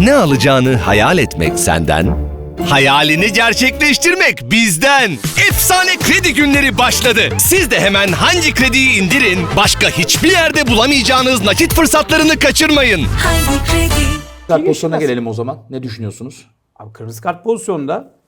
Ne alacağını hayal etmek senden, hayalini gerçekleştirmek bizden. Efsane kredi günleri başladı. Siz de hemen hangi krediyi indirin, başka hiçbir yerde bulamayacağınız nakit fırsatlarını kaçırmayın. Hangi kredi? Kart pozisyonuna gelelim o zaman. Ne düşünüyorsunuz? Abi kırmızı kart pozisyonunda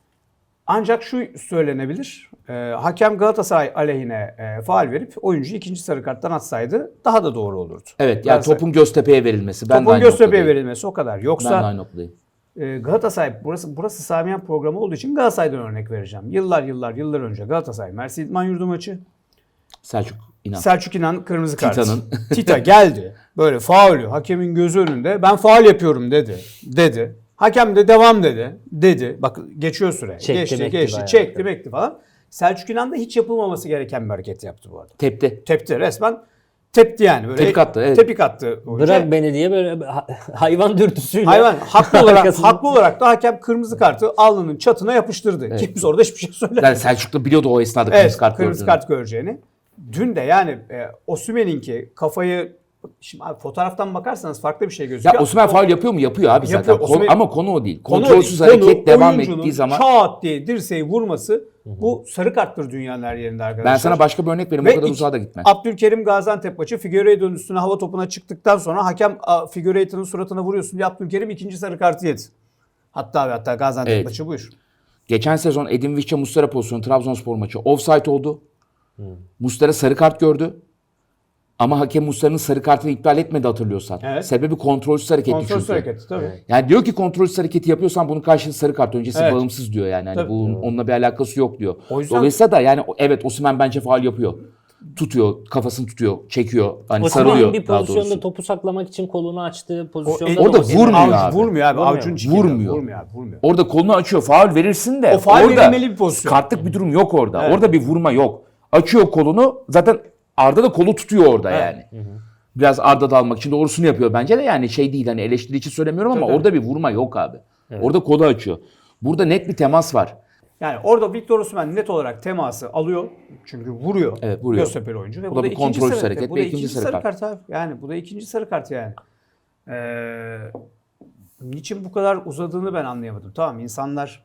ancak şu söylenebilir. Ee, hakem Galatasaray aleyhine e, faal verip oyuncu ikinci sarı karttan atsaydı daha da doğru olurdu. Evet yani topun Göztepe'ye verilmesi. Ben topun aynı Göztepe'ye verilmesi o kadar. Ben de Yoksa aynı noktadayım. e, Galatasaray burası burası Samiyen programı olduğu için Galatasaray'dan örnek vereceğim. Yıllar yıllar yıllar önce Galatasaray Mersin İdman Yurdu maçı. Selçuk inan. Selçuk İnan kırmızı kart. Titan'ın. Tita geldi. Böyle faulü hakemin gözü önünde. Ben faul yapıyorum dedi. Dedi. Hakem de devam dedi. Dedi. Bak geçiyor süre. Çekti, geçti, geçti. bayağı. Çekti, bekti falan. Selçuk İnan da hiç yapılmaması gereken bir hareket yaptı bu arada. Tepti. Tepti resmen. Tepti yani. Böyle Tepik attı, evet. Tepik attı. hoca. Bırak beni diye böyle ha- hayvan dürtüsüyle. Hayvan haklı olarak haklı olarak da hakem kırmızı kartı alnının çatına yapıştırdı. Kimse orada hiçbir şey söylemedi. Yani Selçuk da biliyordu o esnada kırmızı Evet, kart kırmızı gördüğünü. kart göreceğini. Dün de yani e, Osimhen'inki kafayı şimdi abi fotoğraftan bakarsanız farklı bir şey gözüküyor. Ya Osman faul yapıyor mu? Yapıyor abi zaten. Yapıyor. Kon- Osimhen- ama konu o değil. Konu- Kontrolsüz konu hareket devam oyuncunun ettiği zaman çat diye dirseği vurması bu sarı karttır dünyanın her yerinde arkadaşlar. ben sana başka bir örnek vereyim. Ve o kadar uzağa da gitme. Abdülkerim Gaziantep maçı Figueiredo'nun üstüne hava topuna çıktıktan sonra hakem Figueiredo'nun suratına vuruyorsun diye Abdülkerim ikinci sarı kartı yedi. Hatta ve hatta Gaziantep Evet. maçı buyur. Geçen sezon Edin Vich'a Mustera pozisyonu Trabzonspor maçı offside oldu. Hmm. Mustera sarı kart gördü. Ama hakem Mustera'nın sarı kartını iptal etmedi hatırlıyorsan. Evet. Sebebi kontrolsüz hareketti Kontrolsüz çünkü. hareketi tabii. Yani diyor ki kontrolsüz hareketi yapıyorsan bunun karşılığı sarı kart. Öncesi Evet. bağımsız diyor yani. Hani bunun onunla bir alakası yok diyor. O yüzden- Dolayısıyla da yani evet Osimhen bence faal yapıyor. Tutuyor, kafasını tutuyor, çekiyor. Hani Osimhen'in sarılıyor bir pozisyonda topu saklamak için kolunu açtığı pozisyonda e- da orada vurmuyor Avuç- abi. Vurmuyor abi. Vurmuyor. Avucun. Vurmuyor. Vurmuyor abi. Vurmuyor. Orada kolunu açıyor. Faul verirsin de O faul orada verilmeli bir pozisyon. kartlık bir durum yok orada. Evet. Orada bir vurma yok. Açıyor kolunu. Zaten Arda da kolu tutuyor orada yani. Biraz Arda da almak için doğrusunu yapıyor bence de yani şey değil hani eleştiri için söylemiyorum ama Tabii. orada bir vurma yok abi. Orada kolu açıyor. Burada net bir temas var. Yani orada Victor Osimhen net olarak teması alıyor. Çünkü vuruyor. Evet, vuruyor. Göztepe'li oyuncu. Ve Bu bu, da da bir ikinci kontrolsüz sarı, hareket bu da ikinci ikinci sarı sarı kart. kart. abi. Yani bu da ikinci sarı kart yani. Ee, niçin bu kadar uzadığını ben anlayamadım. Tamam insanlar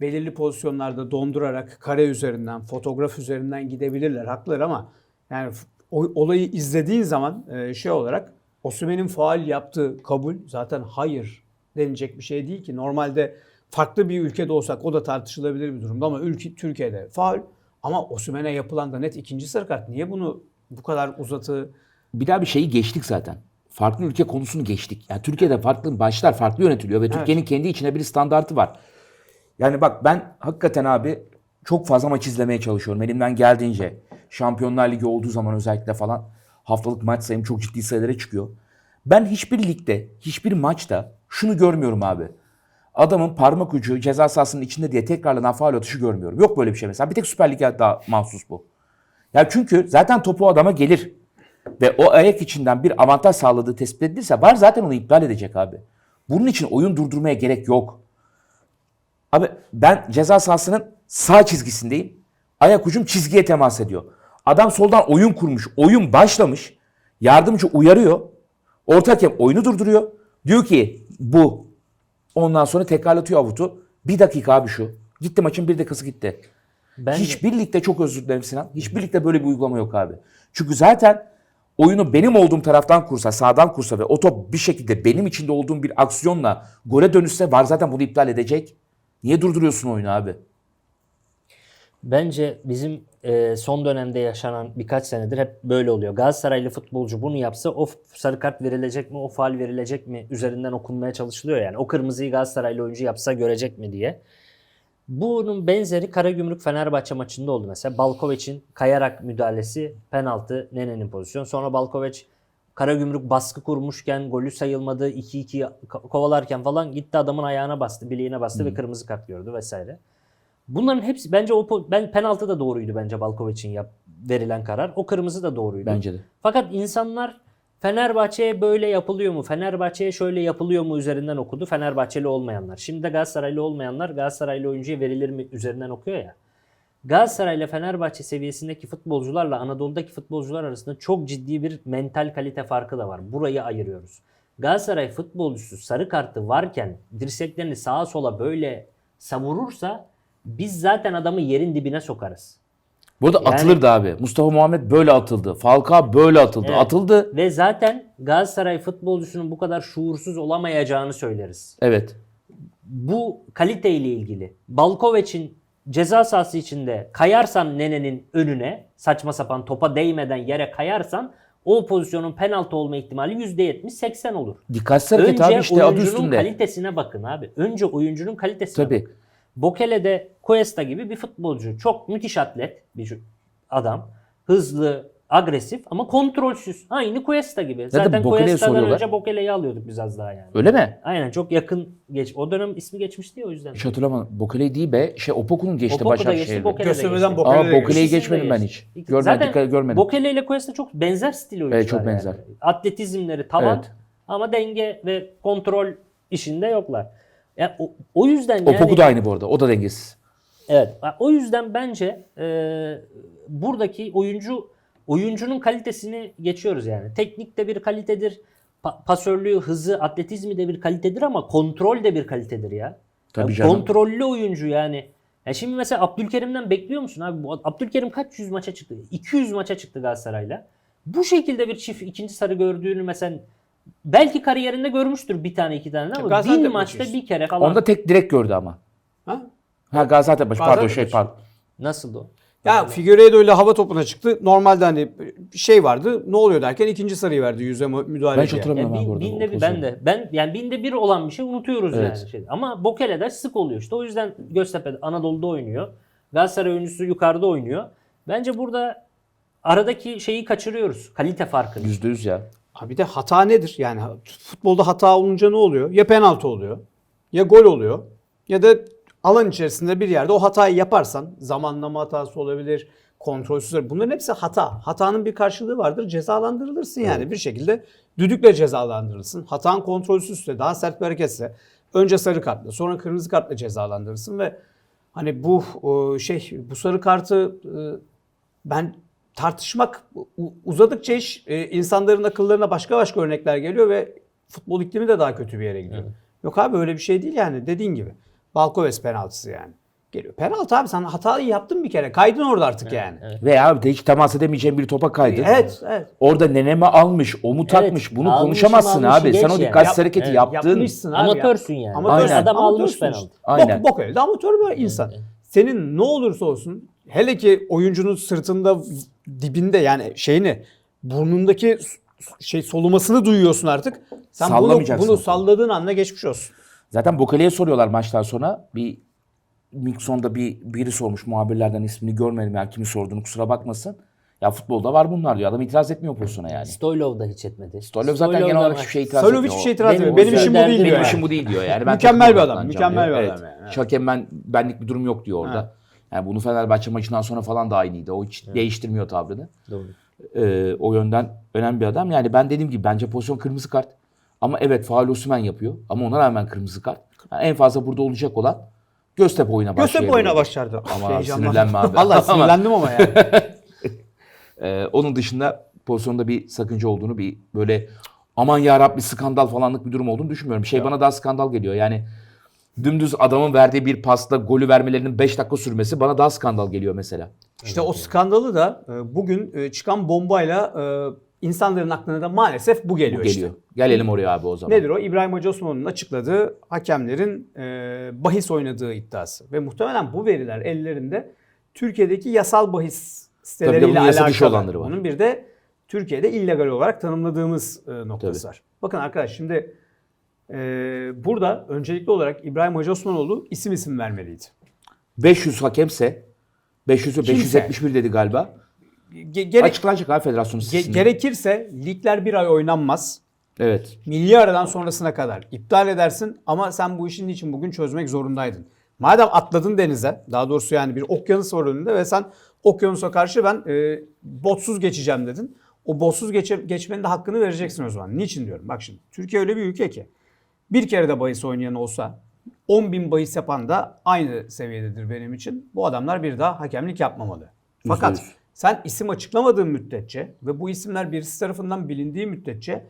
belirli pozisyonlarda dondurarak kare üzerinden, fotoğraf üzerinden gidebilirler. Haklılar ama yani olayı izlediğin zaman e, şey olarak Osimhen'in faal yaptığı kabul zaten hayır denilecek bir şey değil ki. Normalde farklı bir ülkede olsak o da tartışılabilir bir durumda ama ülke Türkiye'de faul ama Osimhen'e yapılan da net ikinci sarı kart. Niye bunu bu kadar uzatı Bir daha bir şeyi geçtik zaten. Farklı ülke konusunu geçtik. Yani Türkiye'de farklı başlar farklı yönetiliyor ve Türkiye'nin kendi içine bir standartı var. Yani bak ben hakikaten abi çok fazla maç izlemeye çalışıyorum. Elimden geldiğince. Şampiyonlar Ligi olduğu zaman özellikle falan haftalık maç sayım çok ciddi sayılara çıkıyor. Ben hiçbir ligde, hiçbir maçta şunu görmüyorum abi. Adamın parmak ucu ceza sahasının içinde diye tekrarlanan faul atışı görmüyorum. Yok böyle bir şey mesela. Bir tek Süper Lig'e daha mahsus bu. Ya çünkü zaten topu adama gelir. Ve o ayak içinden bir avantaj sağladığı tespit edilirse var zaten onu iptal edecek abi. Bunun için oyun durdurmaya gerek yok. Abi ben ceza sahasının sağ çizgisindeyim. Ayak ucum çizgiye temas ediyor. Adam soldan oyun kurmuş. Oyun başlamış. Yardımcı uyarıyor. Orta hakem oyunu durduruyor. Diyor ki bu. Ondan sonra tekrarlatıyor avutu. Bir dakika abi şu. Gitti maçın bir dakikası gitti. Ben Hiçbir ligde çok özür dilerim Sinan. Hiçbir ligde böyle bir uygulama yok abi. Çünkü zaten oyunu benim olduğum taraftan kursa, sağdan kursa ve o top bir şekilde benim içinde olduğum bir aksiyonla gole dönüşse var zaten bunu iptal edecek. Niye durduruyorsun oyunu abi? Bence bizim e, son dönemde yaşanan birkaç senedir hep böyle oluyor. Galatasaraylı futbolcu bunu yapsa o sarı kart verilecek mi, o faal verilecek mi üzerinden okunmaya çalışılıyor yani. O kırmızıyı Galatasaraylı oyuncu yapsa görecek mi diye. Bunun benzeri Karagümrük Fenerbahçe maçında oldu mesela. Balkovic'in kayarak müdahalesi penaltı Nene'nin pozisyon. Sonra Balkovic Karagümrük baskı kurmuşken golü sayılmadı 2-2 ko- kovalarken falan gitti adamın ayağına bastı, bileğine bastı ve kırmızı kart gördü vesaire. Bunların hepsi bence o ben penaltı da doğruydu bence Balkovic'in yap, verilen karar. O kırmızı da doğruydu. Bence de. Fakat insanlar Fenerbahçe'ye böyle yapılıyor mu? Fenerbahçe'ye şöyle yapılıyor mu üzerinden okudu. Fenerbahçeli olmayanlar. Şimdi de Galatasaraylı olmayanlar Galatasaraylı oyuncuya verilir mi üzerinden okuyor ya. Galatasaray ile Fenerbahçe seviyesindeki futbolcularla Anadolu'daki futbolcular arasında çok ciddi bir mental kalite farkı da var. Burayı ayırıyoruz. Galatasaray futbolcusu sarı kartı varken dirseklerini sağa sola böyle savurursa biz zaten adamı yerin dibine sokarız. Burada Yani- atılırdı abi. Mustafa Muhammed böyle atıldı. Falcao böyle atıldı. Evet. Atıldı. Ve zaten Galatasaray futbolcusunun bu kadar şuursuz olamayacağını söyleriz. Evet. Bu kaliteyle ilgili. Balkovic'in ceza sahası içinde kayarsan Nene'nin önüne saçma sapan topa değmeden yere kayarsan o pozisyonun penaltı olma ihtimali %70-80 olur. Dikkatsiz hareket Önce abi işte adı oyuncunun üstünde. kalitesine bakın abi. Önce oyuncunun kalitesine Tabii. bakın. Bokele'de Cuesta gibi bir futbolcu. Çok müthiş atlet bir adam. Hızlı, agresif ama kontrolsüz. Aynı Cuesta gibi. Zaten Bokele'ye Cuesta'dan soruyorlar. önce Bokele'yi alıyorduk biz az daha yani. Öyle mi? Aynen çok yakın geç. O dönem ismi geçmişti ya o yüzden. Hiç hatırlamadım. Bokele değil be. Şey Opoku'nun geçti Opoku da geçti, Başakşehir'de. Bokele de Göstermeden geçti. Bokele Aa de Bokele'yi de geçmedim ben hiç. Görmedim, Zaten dikkat görmedim. Bokele ile Cuesta çok benzer stil oyuncular. çok yani. benzer. Atletizmleri tavan Evet. ama denge ve kontrol işinde yoklar. Ya o, o yüzden yani Opoku da aynı bu arada. O da dengesiz. Evet. O yüzden bence e, buradaki oyuncu oyuncunun kalitesini geçiyoruz yani. Teknik de bir kalitedir. Pa- pasörlüğü, hızı, atletizmi de bir kalitedir ama kontrol de bir kalitedir ya. Tabii canım. Kontrollü oyuncu yani. Ya şimdi mesela Abdülkerim'den bekliyor musun abi? Bu Abdülkerim kaç yüz maça çıktı? 200 maça çıktı Galatasaray'la. Bu şekilde bir çift ikinci sarı gördüğünü mesela belki kariyerinde görmüştür bir tane iki tane ama Gaziantep bin maçı maçta işte. bir kere falan. Onda tek direkt gördü ama. Ha? Ha Gaziantep maçı. Pardon Gaziantep şey maçı. pardon. Nasıldı o? Ya Figueiredo ile hava topuna çıktı. Normalde hani şey vardı. Ne oluyor derken ikinci sarıyı verdi yüze müdahale Ben hiç hatırlamıyorum Yani abi bin- orada. binde bir, ben de. Ben yani binde bir olan bir şey unutuyoruz Evet. yani. Şey. Ama Bokele'de sık oluyor işte. O yüzden Göztepe'de Anadolu'da oynuyor. Galatasaray oyuncusu yukarıda oynuyor. Bence burada aradaki şeyi kaçırıyoruz. Kalite farkını. Yüzde yüz ya. Ha bir de hata nedir? Yani futbolda hata olunca ne oluyor? Ya penaltı oluyor, ya gol oluyor, ya da alan içerisinde bir yerde o hatayı yaparsan zamanlama hatası olabilir, kontrolsüz. Bunların hepsi hata. Hatanın bir karşılığı vardır. Cezalandırılırsın yani bir şekilde düdükle cezalandırırsın. Hatan kontrolsüzse, daha sert bir hareketse önce sarı kartla, sonra kırmızı kartla cezalandırırsın ve hani bu şey bu sarı kartı e, ben tartışmak uzadıkça iş e, insanların akıllarına başka başka örnekler geliyor ve futbol iklimi de daha kötü bir yere gidiyor. Yok abi öyle bir şey değil yani dediğin gibi. Balkoves penaltısı yani. Geliyor. Penaltı abi sen hatayı yaptın bir kere. Kaydın orada artık yani. Evet, Ve abi de hiç temas edemeyeceğim bir topa kaydı. evet. Orada neneme almış, o mu takmış bunu almışım, konuşamazsın abi. Sen o yani. dikkatsiz Yap- hareketi evet, yaptın. Yapmışsın abi. Amatörsün yani. Amatörsün. Aynen. Adam almış penaltı. Aynen. Bok, Bokele de amatör bir insan. Senin ne olursa olsun hele ki oyuncunun sırtında dibinde yani şeyini burnundaki şey solumasını duyuyorsun artık. Sen bunu, Sallamayacaksın. bunu salladığın anda geçmiş olsun. Zaten Bokele'ye soruyorlar maçtan sonra. Bir Mikson'da bir biri sormuş muhabirlerden ismini görmedim yani kimi sorduğunu kusura bakmasın. Ya futbolda var bunlar diyor. Adam itiraz etmiyor pozisyona yani. Stoylov da hiç etmedi. Stoylov zaten genel olarak hiçbir şey itiraz Stoylov etmiyor. hiçbir şey itiraz Benim etmiyor. Benim o işim bu değil diyor. Benim yani. işim bu değil diyor yani. Ben Mükemmel bir adam, mükemmel bir Evet. adam yani. Şakem ben benlik bir durum yok diyor orada. Yani bunu Fenerbahçe maçından sonra falan da aynıydı. O hiç değiştirmiyor tavrını. Doğru. Ee, o yönden önemli bir adam. Yani ben dediğim gibi bence pozisyon kırmızı kart. Ama evet faul Osimhen yapıyor. Ama ona rağmen kırmızı kart. Yani en fazla burada olacak olan Göztepe oyuna başlayabilir. Göztepe oyuna başlardı. Ama Heyecanlandım. sinirlenme abi. Vallahi Ama- sinirlendim ama yani. Ee, onun dışında pozisyonda bir sakınca olduğunu bir böyle aman ya Rabbi skandal falanlık bir durum olduğunu düşünmüyorum. Şey bana daha skandal geliyor. Yani dümdüz adamın verdiği bir pasta golü vermelerinin 5 dakika sürmesi bana daha skandal geliyor mesela. İşte o skandalı da e, bugün e, çıkan bombayla e, insanların aklına da maalesef bu geliyor, Bu geliyor. işte. Gelelim oraya abi o zaman. Nedir o? İbrahim Hoca Osman'ın açıkladığı hakemlerin bahis oynadığı iddiası. Ve muhtemelen bu veriler ellerinde Türkiye'deki yasal bahis siteleriyle alakalı. olanları var. Bunun bir de Türkiye'de illegal olarak tanımladığımız noktası Tabii. var. Bakın arkadaş şimdi burada öncelikli olarak İbrahim Hoca Osmanoğlu isim isim vermeliydi. 500 hakemse 500 ve Kimse. 571 dedi galiba. Ge- gerek- Açıklanacak abi federasyonun ge- gerekirse ligler bir ay oynanmaz. Evet. Milli aradan sonrasına kadar iptal edersin ama sen bu işin için bugün çözmek zorundaydın. Madem atladın denize, daha doğrusu yani bir okyanus var önünde ve sen okyanusa karşı ben e, botsuz geçeceğim dedin. O botsuz geçe, geçmenin de hakkını vereceksin o zaman. Niçin diyorum? Bak şimdi Türkiye öyle bir ülke ki bir kere de bahis oynayan olsa 10 bin bahis yapan da aynı seviyededir benim için. Bu adamlar bir daha hakemlik yapmamalı. Fakat sen isim açıklamadığın müddetçe ve bu isimler birisi tarafından bilindiği müddetçe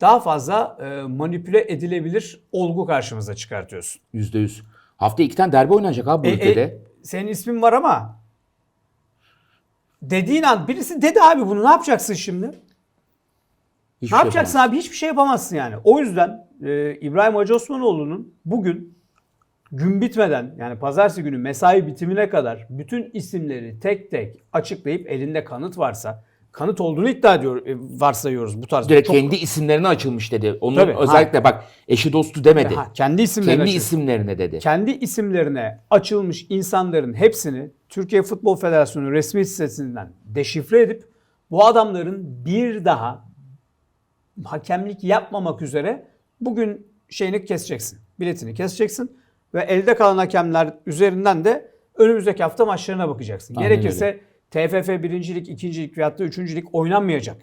daha fazla e, manipüle edilebilir olgu karşımıza çıkartıyorsun. Yüzde yüz. Haftaya iki tane derbi oynanacak abi bu E, ülkede. e, senin ismin var ama dediğin an birisi dedi abi bunu ne yapacaksın şimdi? Hiçbir ne şey yapacaksın yapamaz. abi? Hiçbir şey yapamazsın yani. O yüzden e, İbrahim Hacı Osmanoğlu'nun bugün gün bitmeden yani pazartesi günü mesai bitimine kadar bütün isimleri tek tek açıklayıp elinde kanıt varsa kanıt olduğunu iddia ediyor e, varsayıyoruz bu tarz. Direkt çok- kendi isimlerine açılmış dedi. Onu Tabii, özellikle bak eşi dostu demedi. Ha, kendi isimlerine kendi açılmış. isimlerine dedi. kendi isimlerine açılmış insanların hepsini Türkiye Futbol Federasyonu resmi sitesinden deşifre edip bu adamların bir daha hakemlik yapmamak üzere bugün şeyini keseceksin. Biletini keseceksin ve elde kalan hakemler üzerinden de önümüzdeki hafta maçlarına bakacaksın. Aynen Gerekirse TFF birincilik, ikincilik veyahut da üçüncülük oynanmayacak.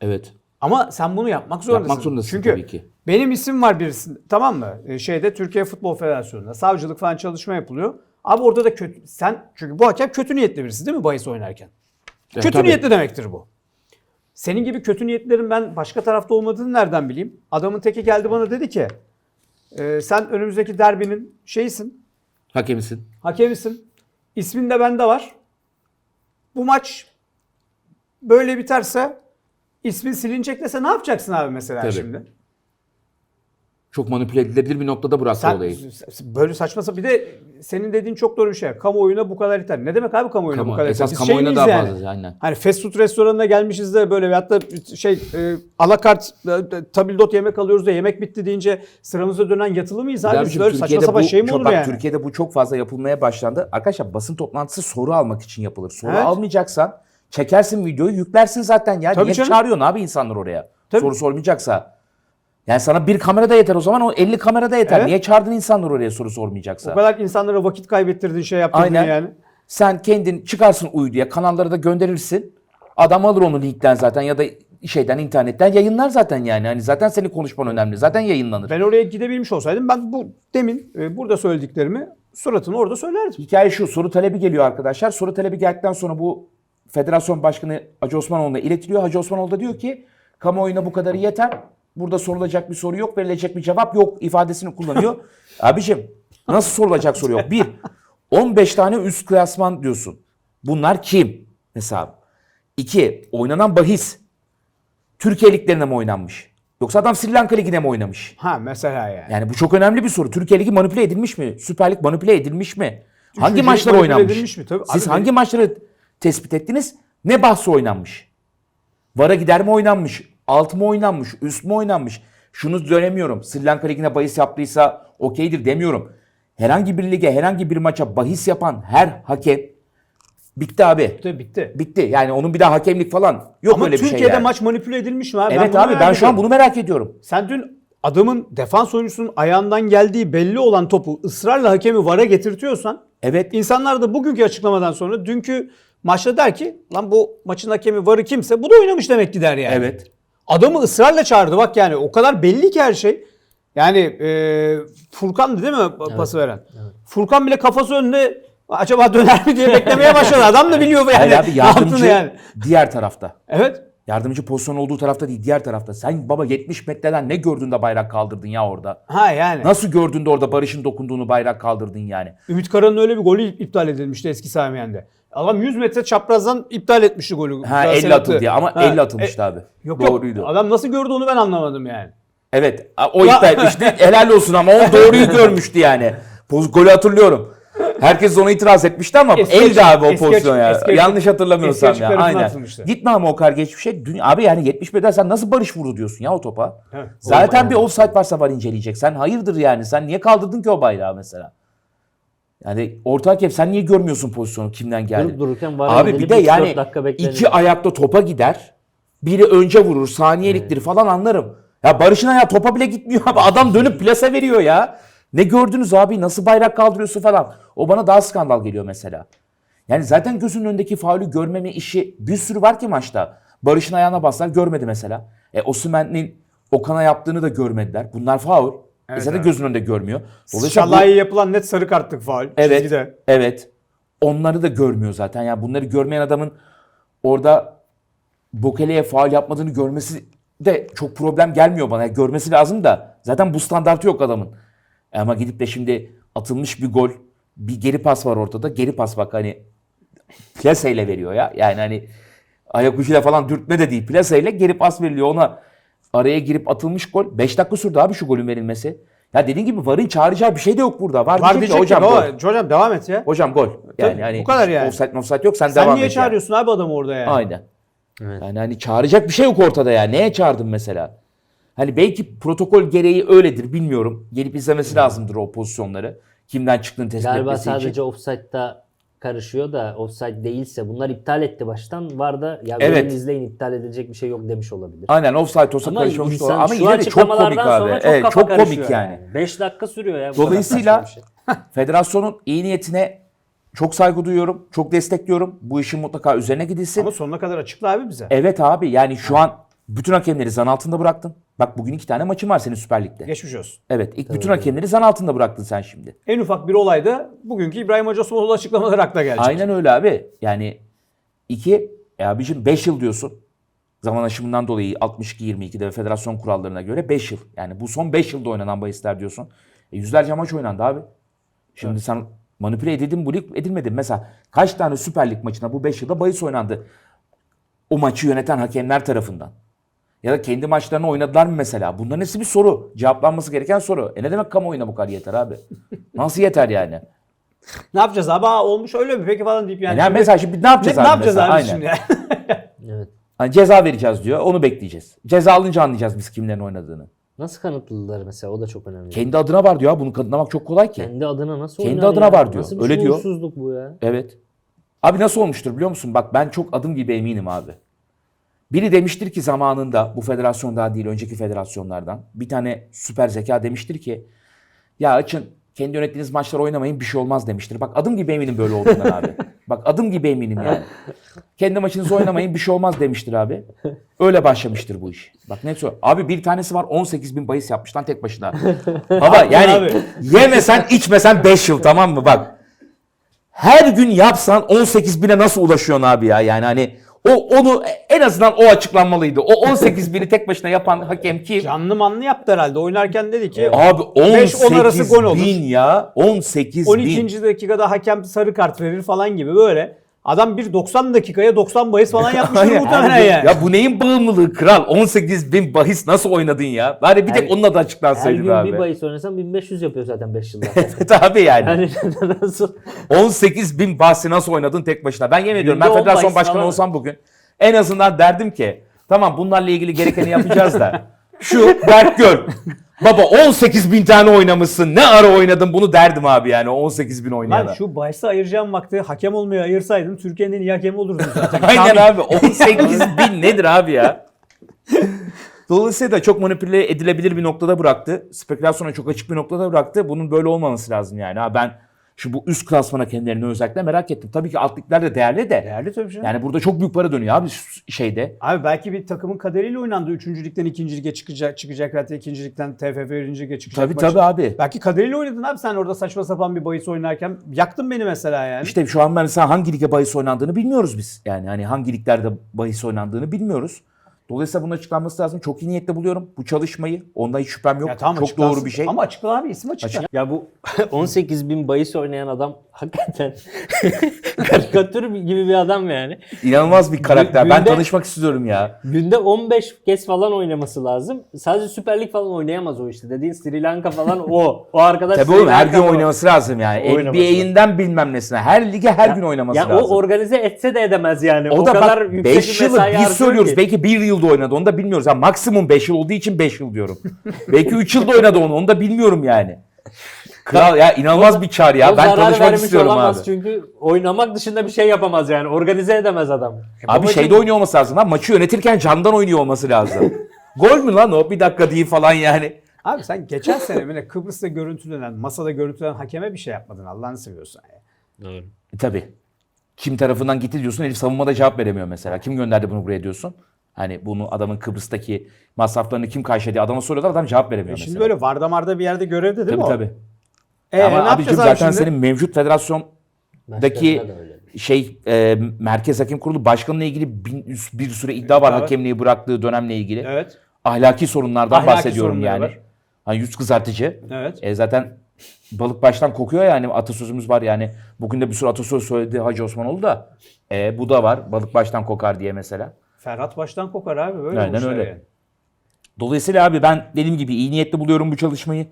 Evet. Ama sen bunu yapmak zorundasın. Yapmak zorundasın Çünkü tabii ki. benim isim var birisinde tamam mı? Ee, Şeyde Türkiye Futbol Federasyonu'nda savcılık falan çalışma yapılıyor. Abi orada da kötü sen çünkü bu hakem kötü niyetli birisi değil mi bahis oynarken? Evet, kötü tabii. niyetli demektir bu. Senin gibi kötü niyetlerin ben başka tarafta olmadığını nereden bileyim? Adamın teki geldi bana dedi ki "E, sen önümüzdeki derbinin şeyisin, Hakemisin. hakemisin. İsmin de bende var. Bu maç böyle biterse ismin silinecek dese ne yapacaksın abi mesela Tabii. şimdi? Çok manipüle edilebilir bir noktada bıraktı Sen olayı. böyle saçma sapan bir de senin dediğin çok doğru bir şey. Kamuoyuna bu kadar yeter. Ne demek abi kamuoyuna bu Kamu, kadar esas yeter? Biz kamuoyuna daha yani? fazla. Aynen. Hani fast food restoranına gelmişiz de böyle veyahut da şey e, alakart e, tabildot yemek alıyoruz da yemek bitti deyince sıramıza dönen yatılı mıyız abi? Biz böyle saçma sapan bu, şey mi olur bak, yani? Türkiye'de bu çok fazla yapılmaya başlandı. Arkadaşlar basın toplantısı soru almak için yapılır. Soru Evet. almayacaksan çekersin videoyu yüklersin zaten ya. Tabii Niye canım. çağırıyorsun abi insanlar oraya? Tabii. Soru sormayacaksa. Yani sana bir kamerada yeter o zaman o 50 kamerada yeter. Evet. Niye çağırdın insanlar oraya soru sormayacaksa? O kadar insanlara vakit kaybettirdin şey yaptırdın Aynen. yani. Sen kendin çıkarsın uyduya kanallara da gönderirsin. Adam alır onu linkten zaten ya da şeyden internetten yayınlar zaten yani. Hani zaten senin konuşman önemli. Zaten yayınlanır. Ben oraya gidebilmiş olsaydım ben bu demin e, burada söylediklerimi suratını orada söylerdim. Hikaye şu soru talebi geliyor arkadaşlar. Soru talebi geldikten sonra bu federasyon başkanı Hacı Osmanoğlu'na iletiliyor. Hacı Osmanoğlu da diyor ki kamuoyuna bu kadarı yeter. Burada sorulacak bir soru yok, verilecek bir cevap yok ifadesini kullanıyor. Abicim nasıl sorulacak soru yok? Bir, 15 tane üst klasman diyorsun. Bunlar kim? Mesela. İki, oynanan bahis. Türkiye liglerine mi oynanmış? Yoksa adam Sri Lanka ligine mi oynamış? Ha mesela yani. Yani bu çok önemli bir soru. Türkiye Ligi manipüle edilmiş mi? Süper Lig manipüle edilmiş mi? Hangi Üçüncü maçlar lig manipüle oynanmış? edilmiş mi? Tabii. Siz Abi hangi benim- maçları tespit ettiniz? Ne bahsi oynanmış? Vara gider mi oynanmış? Alt mı oynanmış? Üst mü oynanmış? Şunu dönemiyorum. Sri Lanka Ligi'ne bahis yaptıysa okeydir demiyorum. Herhangi bir lige, herhangi bir maça bahis yapan her hakem bitti abi. Bitti, bitti. Bitti. Yani onun bir daha hakemlik falan yok Ama öyle bir şey Türkiye'de yani. maç manipüle edilmiş mi abi? Evet bunu abi ben şu an ediyorum. bunu merak ediyorum. Sen dün adamın defans oyuncusunun ayağından geldiği belli olan topu ısrarla hakemi VAR'a getirtiyorsan Evet. insanlar da bugünkü açıklamadan sonra dünkü maçta der ki lan bu maçın hakemi VAR'ı kimse bu da oynamış demek ki der yani. Evet. Adamı ısrarla çağırdı bak yani o kadar belli ki her şey. Yani e, Furkan değil mi pası veren? Furkan bile kafası önünde acaba döner mi diye beklemeye başladı. Adam da biliyor yani. Hayır abi yardımcı yani. diğer tarafta. Evet. Yardımcı pozisyon olduğu tarafta değil diğer tarafta. Sen baba 70 metreden ne gördün de bayrak kaldırdın ya orada? Ha yani. Nasıl gördün de orada Barış'ın dokunduğunu bayrak kaldırdın yani? Ümit Karan'ın öyle bir golü iptal edilmişti eski Samiyen'de. Adam 100 metre çaprazdan iptal etmişti golü. Ha 50 atıldı diye ama Ha, 50 atılmıştı e, abi. Yok Doğruydu. yok. Adam nasıl gördü onu ben anlamadım yani. Evet o iddia etmişti. Helal olsun ama o doğruyu görmüştü yani. Poz, golü hatırlıyorum. Herkes ona itiraz etmişti ama Eski açık- abi o pozisyon ya. eski Yanlış hatırlamıyorsam eski ya. Aynen. atılmıştı. Gitme ama o kadar geçmişe. Dünya, abi yani 70 metreden sen nasıl Barış vurdu diyorsun ya o topa? Evet. Zaten bir offside varsa var inceleyecek. Sen hayırdır yani? Sen niye kaldırdın ki o bayrağı mesela? Yani orta hakem sen niye görmüyorsun pozisyonu kimden geldi? Durup dururken var Abi bir de 3-4 yani iki ayakta topa gider. Biri önce vurur saniyeliktir falan anlarım. Ya Barış'ın ayağı topa bile gitmiyor abi. Adam dönüp plase veriyor ya. Ne gördünüz abi nasıl bayrak kaldırıyorsun falan. O bana daha skandal geliyor mesela. Yani zaten gözünün önündeki faulü görmeme işi bir sürü var ki maçta. Barış'ın ayağına baslar görmedi mesela. E Osimhen'in Okan'a yaptığını da görmediler. Bunlar faul. e zaten evet. gözünün önünde görmüyor. Dolayısıyla bu- yapılan net sarı kartlık faul. Evet. Çizgide. Evet. Onları da görmüyor zaten. Yani bunları görmeyen adamın orada Bokele'ye faul yapmadığını görmesi de çok problem gelmiyor bana. Görmesi lazım da zaten bu standartı yok adamın. Ama gidip de şimdi atılmış bir gol, bir geri pas var ortada. Geri pas bak hani plaseyle veriyor ya. Yani hani ayak ucuyla falan dürtme de değil. Plaseyle geri pas veriliyor ona. Araya girip atılmış gol. 5 dakika sürdü abi şu golün verilmesi. Ya dediğin gibi VAR'ın çağıracağı bir şey de yok burada. VAR, Var diyecek ki, diyecek hocam hocam, gol. hocam devam et ya. Hocam gol. Yani Tabii, hani bu kadar yani. Offside offside yok sen, Sen devam niye et yani. çağırıyorsun abi adamı orada yani? Aynen. Evet. Yani hani çağıracak bir şey yok ortada ya. Neye çağırdın mesela? Hani belki protokol gereği öyledir bilmiyorum. Gelip izlemesi lazımdır o pozisyonları. Kimden çıktığını tespit Galiba etmesi sadece için. offside'da karışıyor da offside değilse bunlar iptal etti baştan. Var da ya Evet. izleyin iptal edilecek bir şey yok demiş olabilir. Aynen offside olsa Ama karışmamış insan doğru. Ama şu yine de çok komik abi. sonra çok evet, kafa çok komik yani. 5 dakika sürüyor ya. Dolayısıyla şey. federasyonun iyi niyetine çok saygı duyuyorum. Çok destekliyorum. Bu işin mutlaka üzerine gidilsin. Ama sonuna kadar açıkla abi bize. Evet abi yani şu an bütün hakemleri zan altında bıraktın. Bak bugün iki tane maçın var senin Süper Lig'de. Geçmiş olsun. Evet ilk bütün hakemleri zan altında bıraktın sen şimdi. En ufak bir olayda bugünkü İbrahim Hoca Osmanoğlu açıklamaları akla gelecek. Aynen öyle abi. Yani iki, e abicim 5 yıl diyorsun. Zaman aşımından dolayı 62-22'de ve federasyon kurallarına göre 5 yıl. Yani bu son 5 yılda oynanan bahisler diyorsun. E yüzlerce maç oynandı abi. Şimdi sen manipüle edildin bu lig edilmedin. Mesela kaç tane Süper Lig maçına bu 5 yılda bahis oynandı? O maçı yöneten hakemler tarafından. Ya da kendi maçlarını oynadılar mı mesela? Bunların hepsi bir soru. Cevaplanması gereken soru. E ne demek kamuoyuna bu kadar yeter abi? Nasıl yeter yani? Ne yapacağız abi? Aa, olmuş öyle mi? Peki falan deyip yani. Yani, şimdi- mesela şimdi ne yapacağız ne, abi? ne yapacağız mesela? abi Aynen. şimdi? yani? Evet. Hani ceza vereceğiz diyor. Onu bekleyeceğiz. Ceza alınca anlayacağız biz kimlerin oynadığını. Nasıl kanıtladılar mesela o da çok önemli. Kendi adına var diyor. ya, Bunu kanıtlamak çok kolay ki. Kendi adına nasıl Kendi oynar adına ya? var diyor. Nasıl bir Öyle diyor. şuursuzluk bu ya? Evet. Abi nasıl olmuştur biliyor musun? Bak ben çok adım gibi eminim abi. Biri demiştir ki zamanında bu federasyon daha değil önceki federasyonlardan bir tane süper zeka demiştir ki ya açın kendi yönettiğiniz maçlar oynamayın bir şey olmaz demiştir. Bak adım gibi eminim böyle olduğundan abi. Bak adım gibi eminim yani. Kendi maçınızı oynamayın bir şey olmaz demiştir abi. Öyle başlamıştır bu iş. Bak ne söylüyor? Abi bir tanesi var 18 bin bahis yapmış lan tek başına. Baba yani abi. yemesen içmesen 5 yıl tamam mı bak. Her gün yapsan 18 bine nasıl ulaşıyorsun abi ya? Yani hani o onu en azından o açıklanmalıydı. O 18 bini tek başına yapan hakem kim? Canlı manlı yaptı herhalde. Oynarken dedi ki Abi 5-10 arası 18 gol olur. bin ya. 18 bin. 12. dakikada hakem sarı kart verir falan gibi böyle. Adam bir 90 dakikaya 90 bahis falan yapmıştır Aynen, muhtemelen gün- yani. Ya bu neyin bağımlılığı kral? 18 bin bahis nasıl oynadın ya? Bari bir tek Her- onun adı Her gün abi. bir bahis oynasan 1500 yapıyor zaten 5 yılda. Evet abi yani. yani nasıl? 18 bin bahsi nasıl oynadın tek başına? Ben yemin ediyorum ben Günde on federasyon bahis başkanı falan. olsam bugün en azından derdim ki tamam bunlarla ilgili gerekeni yapacağız da şu Berk Göl baba 18 bin tane oynamışsın ne ara oynadın bunu derdim abi yani 18 bin Lan oynayana. şu bahisi ayıracağım vakti hakem olmaya ayırsaydın Türkiye'nin en iyi hakemi olurdun zaten. Aynen abi 18 bin nedir abi ya? Dolayısıyla çok manipüle edilebilir bir noktada bıraktı. Spekülasyona çok açık bir noktada bıraktı. Bunun böyle olmaması lazım yani. Ha ben şu bu üst klasman hakemlerini özellikle merak ettim. Tabii ki alt ligler de değerli de. Değerli tabii canım. Yani burada çok büyük para dönüyor abi şeyde. Abi belki bir takımın kaderiyle oynandı. Üçüncü ligden ikinci lige çıkacak, çıkacak hatta ikinci ligden TFF birinci lige çıkacak Tabii maçı. tabii abi. Belki kaderiyle oynadın abi sen orada saçma sapan bir bahis oynarken. Yaktın beni mesela yani. İşte şu an mesela hangi lige bahis oynandığını bilmiyoruz biz. Yani hani hangi liglerde bahis oynandığını bilmiyoruz. Dolayısıyla bunun açıklanması lazım. Çok iyi niyetle buluyorum bu çalışmayı. Ondan hiç şüphem yok. Ya tamam çok doğru bir şey. Ama açıkla abi isim açıkla. Açık- Ya bu 18 bin bahis oynayan adam hakikaten karikatür gibi bir adam yani. İnanılmaz bir karakter. Ben günde- tanışmak istiyorum ya. Günde 15 kez falan oynaması lazım. Sadece Süper Lig falan oynayamaz o işte. Dediğin Sri Lanka falan o. O arkadaş Tabii Sri oğlum her gün o. oynaması lazım yani. NBA'inden bilmem nesine. Her lige her gün oynaması Ya lazım. o organize etse de edemez yani. O, O, da kadar bak yüksek 5 bir yılı mesai biz söylüyoruz. ki. Belki 1 yılda oynadı onu da bilmiyoruz. Yani maksimum 5 yıl olduğu için 5 yıl diyorum. Belki 3 yılda oynadı onu onu da bilmiyorum yani. Kral ya inanılmaz bir çağrı ya. o Ben zarar tanışmak vermiş istiyorum olamaz abi. çünkü oynamak dışında bir şey yapamaz yani. Organize edemez adam. Abi Babacım, şeyde oynuyor olması lazım. Ha? Maçı yönetirken candan oynuyor olması lazım. Gol mü lan o? Bir dakika değil falan yani. Abi sen geçen sene böyle Kıbrıs'ta görüntülenen, masada görüntülenen hakeme bir şey yapmadın Allah'ını seviyorsan. ya. E, tabii. Kim tarafından gitti diyorsun herif savunmada cevap veremiyor mesela. Kim gönderdi bunu buraya diyorsun. Hani bunu adamın Kıbrıs'taki masraflarını kim karşıladı? Adama soruyorlar adam cevap veremiyor E mesela. şimdi böyle vardamarda bir yerde görevde değil Tabii mi o? tabii. E, Ama ne abicim yapacağız abi zaten şimdi? senin mevcut federasyondaki şey e, Merkez Hakem Kurulu başkanıyla ilgili bin- bir sürü iddia var Evet. hakemliği bıraktığı dönemle ilgili. Evet. ahlaki sorunlardan Ahlaki bahsediyorum yani. var. Hani yüz kızartıcı. Evet. E zaten balık baştan kokuyor yani atasözümüz var yani. Bugün de bir sürü atasöz söyledi Hacı Osmanoğlu da. E, bu da var balık baştan kokar diye mesela. Ferhat baştan kokar abi. Böyle Aynen öyle. yani. Dolayısıyla abi ben dediğim gibi iyi niyetli buluyorum bu çalışmayı.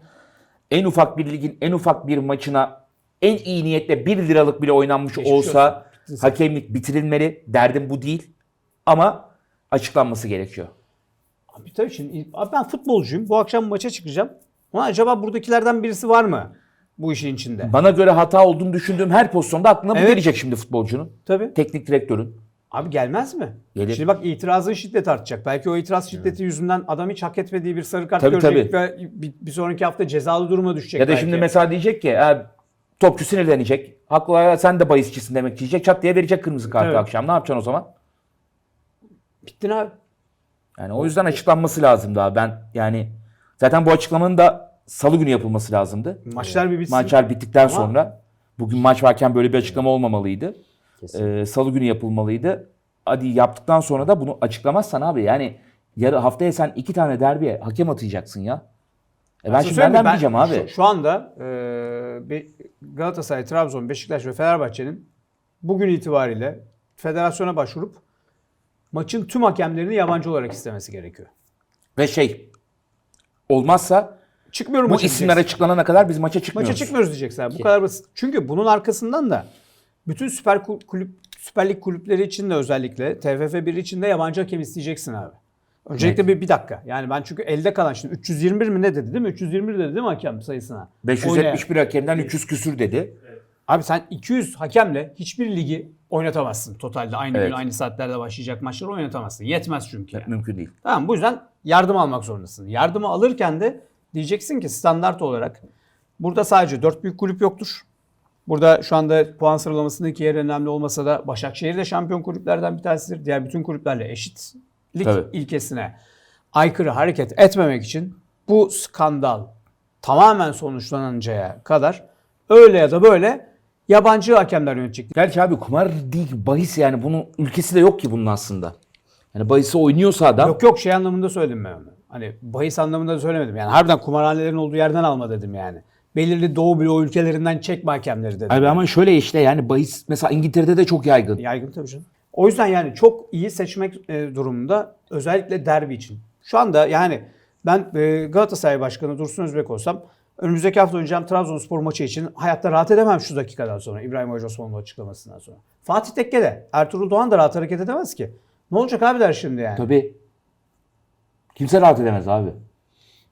En ufak bir ligin en ufak bir maçına en iyi niyetle 1 liralık bile oynanmış Geçmiş olsa olsun. hakemlik bitirilmeli. Derdim bu değil. Ama açıklanması gerekiyor. Abi tabii şimdi abi ben futbolcuyum. Bu akşam maça çıkacağım. Ama acaba buradakilerden birisi var mı bu işin içinde? Bana göre hata olduğunu düşündüğüm her pozisyonda aklına bu Evet. gelecek şimdi futbolcunun. Tabii. Teknik direktörün. Abi gelmez mi? Gelir. Şimdi bak itirazın şiddeti artacak. Belki o itiraz şiddeti yüzünden adam hiç hak etmediği bir sarı kart Tabii, görecek ve bir, bir sonraki hafta cezalı duruma düşecek Ya da belki. şimdi mesela diyecek ki "E, topçu sinirlenecek. Haklı olarak sen de bahisçisin demek diyecek. Çat diye verecek kırmızı kartı Evet. akşam. Ne yapacaksın o zaman? Bittin abi. Yani o yüzden açıklanması lazımdı abi. Ben yani zaten bu açıklamanın da salı günü yapılması lazımdı. Maçlar bir bitsin. Maçlar bittikten Ama- sonra bugün maç varken böyle bir açıklama olmamalıydı. Ee, salı günü yapılmalıydı. Hadi yaptıktan sonra da bunu açıklamazsan abi yani yarı haftaya sen iki tane derbiye hakem atayacaksın ya. E ben şimdi nereden Ben bileceğim abi? Şu, şu anda e, Galatasaray, Trabzon, Beşiktaş ve Fenerbahçe'nin bugün itibariyle federasyona başvurup maçın tüm hakemlerini yabancı olarak istemesi gerekiyor. Ve şey olmazsa Çıkmıyorum bu isimler diyeceksin. açıklanana kadar biz maça çıkmıyoruz. Maça çıkmıyoruz diyeceksin abi. Bu kadar basit. Çünkü bunun arkasından da bütün süper Kul- kulüp Süper Lig kulüpleri için de özellikle TFF 1 için de yabancı hakem isteyeceksin abi. Öncelikle bir, bir dakika. Yani ben çünkü elde kalan şimdi 321 mi ne dedi değil mi? 321 dedi değil mi hakem sayısına? 571 hakemden 300 küsür dedi. Abi sen 200 hakemle hiçbir ligi oynatamazsın totalde. Aynı Evet. gün aynı saatlerde başlayacak maçları oynatamazsın. Yetmez çünkü. yani. Mümkün değil. Tamam bu yüzden yardım almak zorundasın. Yardımı alırken de diyeceksin ki standart olarak burada sadece 4 büyük kulüp yoktur. Burada şu anda puan sıralamasındaki yer önemli olmasa da Başakşehir de şampiyon kulüplerden bir tanesidir. Diğer bütün kulüplerle eşitlik Tabii. ilkesine aykırı hareket etmemek için bu skandal tamamen sonuçlanıncaya kadar öyle ya da böyle yabancı hakemler yönetecek. Gerçi abi kumar değil bahis yani bunun ülkesi de yok ki bunun aslında. Yani bahisi oynuyorsa adam Yok yok şey anlamında söyledim ben onu. Hani bahis anlamında söylemedim. Yani harbiden kumarhanelerin olduğu yerden alma dedim yani. Belirli Doğu bloğu ülkelerinden çekme hakemleri dedim. Abi ama şöyle işte yani bahis mesela İngiltere'de de çok yaygın. Yaygın tabii canım. O yüzden yani çok iyi seçmek e, durumunda özellikle derbi için. Şu anda yani ben e, Galatasaray Başkanı Dursun Özbek olsam önümüzdeki hafta oynayacağım Trabzonspor maçı için hayatta rahat edemem şu dakikadan sonra İbrahim Hoca Osmanlı açıklamasından sonra. Fatih Tekke de Ertuğrul Doğan da rahat hareket edemez ki. Ne olacak abi der şimdi yani. Tabii. Kimse rahat edemez abi.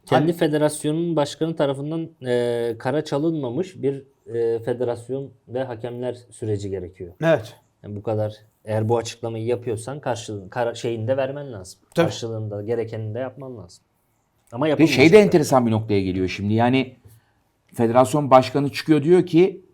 Kendi federasyonun başkanı tarafından e, kara çalınmamış bir e, federasyon ve hakemler süreci gerekiyor. Evet. Yani bu kadar eğer bu açıklamayı yapıyorsan karşılığını kara, şeyini de vermen lazım. Tabii. Karşılığında gerekenini de yapman lazım. Ama Ve yapılmayacak. şey de enteresan bir noktaya geliyor şimdi. Yani federasyon başkanı çıkıyor diyor ki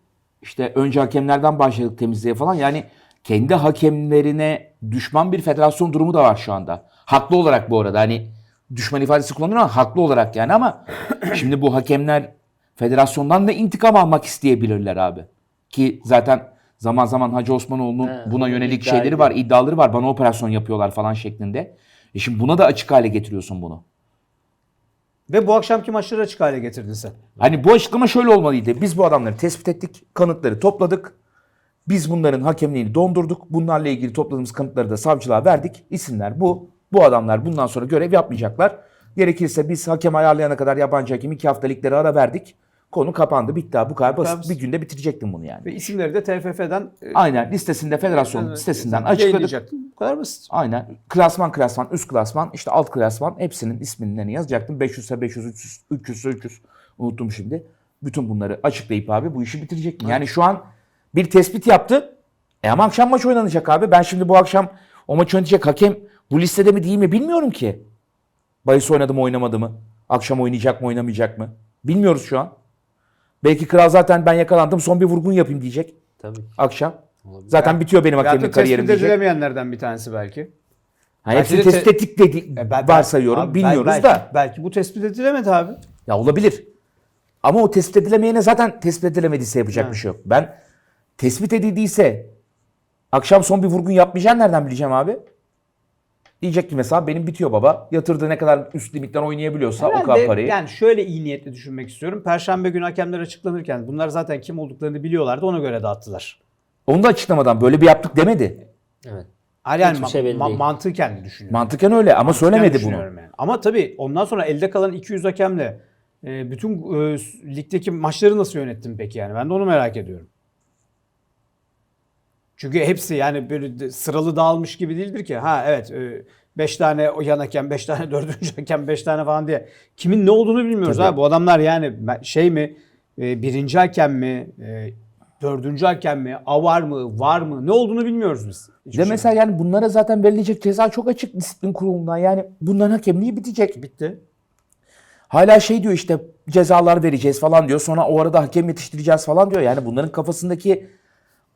işte önce hakemlerden başladık temizliğe falan. Yani kendi hakemlerine düşman bir federasyon durumu da var şu anda. Haklı olarak bu arada hani düşman ifadesi kullanılıyor ama haklı olarak yani ama şimdi bu hakemler federasyondan da intikam almak isteyebilirler abi. Ki zaten zaman zaman Hacı Osmanoğlu'nun He, buna yönelik şeyleri var, iddiaları var. Bana operasyon yapıyorlar falan şeklinde. E şimdi buna da açık hale getiriyorsun bunu. Ve bu akşamki maçları açık hale getirdin sen. Hani bu açıklama şöyle olmalıydı. Biz bu adamları tespit ettik, kanıtları topladık. Biz bunların hakemliğini dondurduk. Bunlarla ilgili topladığımız kanıtları da savcılığa verdik. İsimler bu. Bu adamlar bundan sonra görev yapmayacaklar. Gerekirse biz hakem ayarlayana kadar yabancı hakem iki hafta liglere ara verdik. Konu kapandı, bitti abi. Bu kadar basit. basit. Bir günde bitirecektim bunu yani. Ve isimleri de TFF'den e, Aynen listesinde, federasyon sitesinden açıkladık. yayınlayacaktın. Bu kadar basit. Aynen. Klasman klasman, üst klasman, işte alt klasman hepsinin isminlerini yazacaktım. 500 ise 500, 300, 300 ise 300. Unuttum şimdi. Bütün bunları açıklayıp abi bu işi bitirecektim. Yani şu an bir tespit yaptı. E ama akşam maç oynanacak abi. Ben şimdi bu akşam o maç oynayacak hakem bu listede mi değil mi bilmiyorum ki. Bayis oynadı mı oynamadı mı? Akşam oynayacak mı oynamayacak mı? Bilmiyoruz şu an. Belki kral zaten ben yakalandım son bir vurgun yapayım diyecek Tabii. akşam. Zaten bitiyor benim hakemlik kariyerim tespit diyecek. edilemeyenlerden bir tanesi belki. Ha, Belki hepsini tespit ettik dedi, E, ben- varsayıyorum. Abi, bilmiyoruz belki, da. Belki bu tespit edilemedi abi. Ya olabilir. Ama o tespit edilemeyene zaten tespit edilemediyse yapacak bir şey yok. Ben tespit edildiyse akşam son bir vurgun yapmayacağını nereden bileceğim abi? Diyecek ki mesela benim bitiyor baba. Yatırdığı ne kadar üst limitten oynayabiliyorsa o kadar Herhalde parayı. yani şöyle iyi niyetli düşünmek istiyorum. Perşembe günü hakemler açıklanırken bunlar zaten kim olduklarını biliyorlardı ona göre dağıttılar. Onu da açıklamadan böyle bir yaptık demedi. Evet. Hayır yani ma- şey ma- değil. mantıken düşünüyorum. Mantıken öyle ama Mantıken söylemedi bunu. yani. Ama tabii ondan sonra elde kalan 200 hakemle e, bütün e, ligdeki maçları nasıl yönettin peki yani? Ben de onu merak ediyorum. Çünkü hepsi yani böyle sıralı dağılmış gibi değildir ki. Ha evet 5 tane o yan hakem, 5 tane dördüncü hakem, 5 tane falan diye. Kimin ne olduğunu bilmiyoruz Tabii. ha. Bu adamlar yani şey mi, e, birinci hakem mi, e, dördüncü hakem mi, avar mı, var mı ne olduğunu bilmiyoruz biz. Hiçbir De şey. mesela yani bunlara zaten verilecek ceza çok açık disiplin kurulundan. Yani bunların hakemliği bitecek. bitti. Hala şey diyor işte cezalar vereceğiz falan diyor. Sonra o arada hakem yetiştireceğiz falan diyor. Yani bunların kafasındaki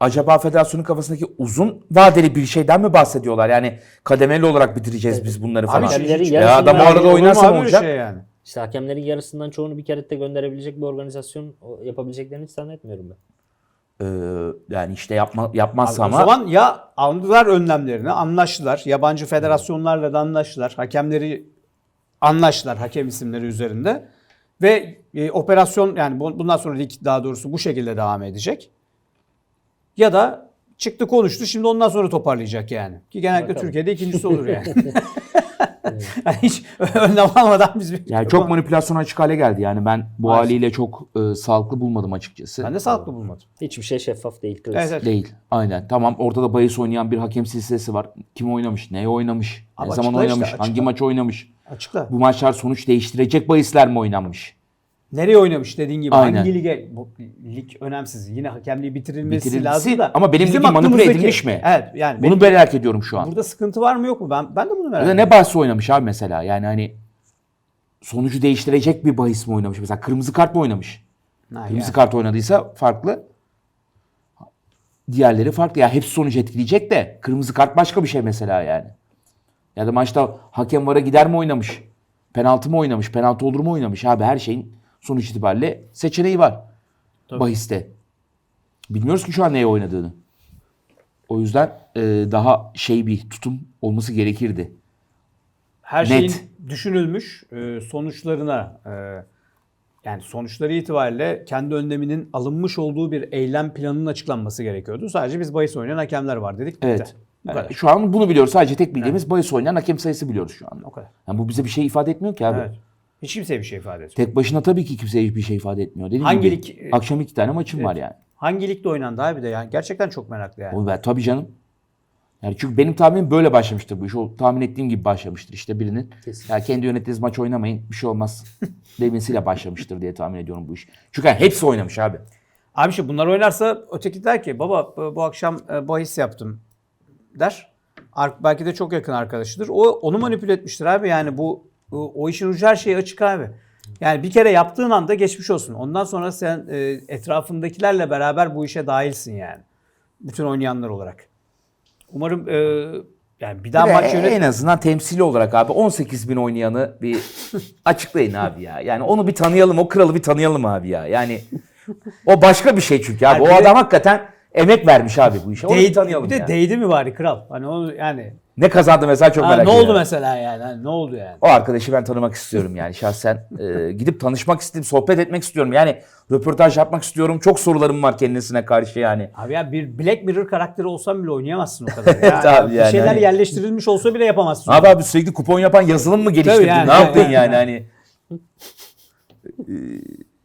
acaba federasyonun kafasındaki uzun vadeli bir şeyden mi bahsediyorlar? Yani kademeli olarak bitireceğiz biz bunları falan. Abi Hakemlerin ya adam o arada oynarsa abi ne olacak? Şey yani. İşte hakemlerin yarısından çoğunu bir kere de gönderebilecek bir organizasyon o- yapabileceklerini hiç zannetmiyorum ben. Ee, yani işte yapma, yapmazsa O ama zaman ya aldılar önlemlerini, anlaştılar. Yabancı federasyonlarla da anlaştılar. Hakemleri anlaştılar hakem isimleri üzerinde. Ve e, operasyon yani bu- bundan sonra lig daha doğrusu bu şekilde devam edecek. Ya da çıktı konuştu şimdi ondan sonra toparlayacak yani. Ki genellikle Bakalım. Türkiye'de ikincisi olur yani. Yani hiç önlem almadan biz bir... yani çok manipülasyon açık hale geldi. Yani ben bu Maalesef. haliyle çok e, sağlıklı bulmadım açıkçası. Ben de sağlıklı bulmadım. Hiçbir şey şeffaf değil. klasik. Evet, evet. Değil. Aynen. Tamam orada da bahis oynayan bir hakem silsilesi var. Kim oynamış? Neye oynamış? Ne zaman açıkla işte, oynamış? açıkla. Hangi maç oynamış? Açıkla. Bu maçlar sonuç değiştirecek bahisler mi oynanmış? Nereye oynamış dediğin gibi Aynen. hangi lige bu, lig önemsiz. Yine hakemliği bitirilmesi, Bitirilmesi lazım da. ama benim bizim ligim manipüle aklımızdaki- edilmiş mi? Evet yani Bunu benim- merak ediyorum şu an. burada sıkıntı var mı yok mu? Ben ben de bunu merak Ya da ediyorum. ne bahsi oynamış abi mesela? Yani hani sonucu değiştirecek bir bahis mi oynamış? Mesela kırmızı kart mı oynamış? Ha, Kırmızı yani. kart oynadıysa farklı. Diğerleri farklı. Ya hepsi sonucu etkileyecek de kırmızı kart başka bir şey mesela yani. Ya da maçta hakem vara gider mi oynamış? Penaltı mı oynamış? Penaltı olur mu oynamış? Abi her şeyin sonuç itibariyle seçeneği var. Bahiste. Bilmiyoruz ki şu an neye oynadığını. O yüzden e, daha şey bir tutum olması gerekirdi. Her Net. şeyin düşünülmüş e, sonuçlarına e, yani sonuçları itibariyle kendi önleminin alınmış olduğu bir eylem planının açıklanması gerekiyordu. Sadece biz bahis oynayan hakemler var dedik. Evet. Bu kadar. Şu an bunu biliyoruz. Sadece tek bildiğimiz bahis oynayan hakem sayısı biliyoruz şu an. O kadar. Yani bu bize bir şey ifade etmiyor ki abi. Evet. Hiç kimseye bir şey ifade etmiyor. Tek başına tabii ki kimseye bir şey ifade etmiyor. Dediğim Hangi gibi, lig- akşam iki tane maçım var yani. Hangi ligde oynandı abi de yani gerçekten çok meraklı yani. O ben tabii canım. Yani çünkü benim tahminim böyle başlamıştır bu iş. O tahmin ettiğim gibi başlamıştır işte birinin. Kesin. Ya kendi yönettiğiniz maç oynamayın bir şey olmaz demesiyle başlamıştır diye tahmin ediyorum bu iş. Çünkü yani hepsi oynamış abi. Abi şimdi bunlar oynarsa öteki der ki baba bu bu akşam e, bahis yaptım der. Ar- belki de çok yakın arkadaşıdır. O onu manipüle etmiştir abi. Yani bu o, işin ucu her şeye açık abi. Yani bir kere yaptığın anda geçmiş olsun. Ondan sonra sen e, etrafındakilerle beraber bu işe dahilsin yani. Bütün oynayanlar olarak. Umarım e, yani bir daha Bir maç yönet en azından temsili olarak abi 18 bin oynayanı bir açıklayın abi ya. Yani onu bir tanıyalım, o kralı bir tanıyalım abi ya. Yani o başka bir şey çünkü abi. Yani o bir de- adam hakikaten emek vermiş abi bu işe. Onu bir tanıyalım bir de ya. değdi mi bari kral? Hani onu yani Ne kazandı mesela çok ha, merak ne ediyorum. oldu mesela yani? Hani ne oldu yani? O arkadaşı ben tanımak istiyorum yani şahsen. Ee, gidip tanışmak istedim, sohbet etmek istiyorum. Yani röportaj yapmak istiyorum. Çok sorularım var kendisine karşı yani. Abi ya bir Black Mirror karakteri olsan bile oynayamazsın o kadar. Ya. Evet abi bir yani şeyler hani- yerleştirilmiş olsa bile yapamazsın. Abi abi sürekli kupon yapan yazılım mı geliştirdin? yani, ne yaptın yani, yani, yani. hani? Ee,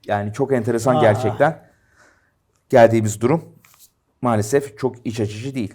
Yani çok enteresan Aa. gerçekten. Geldiğimiz durum maalesef çok iç açıcı değil.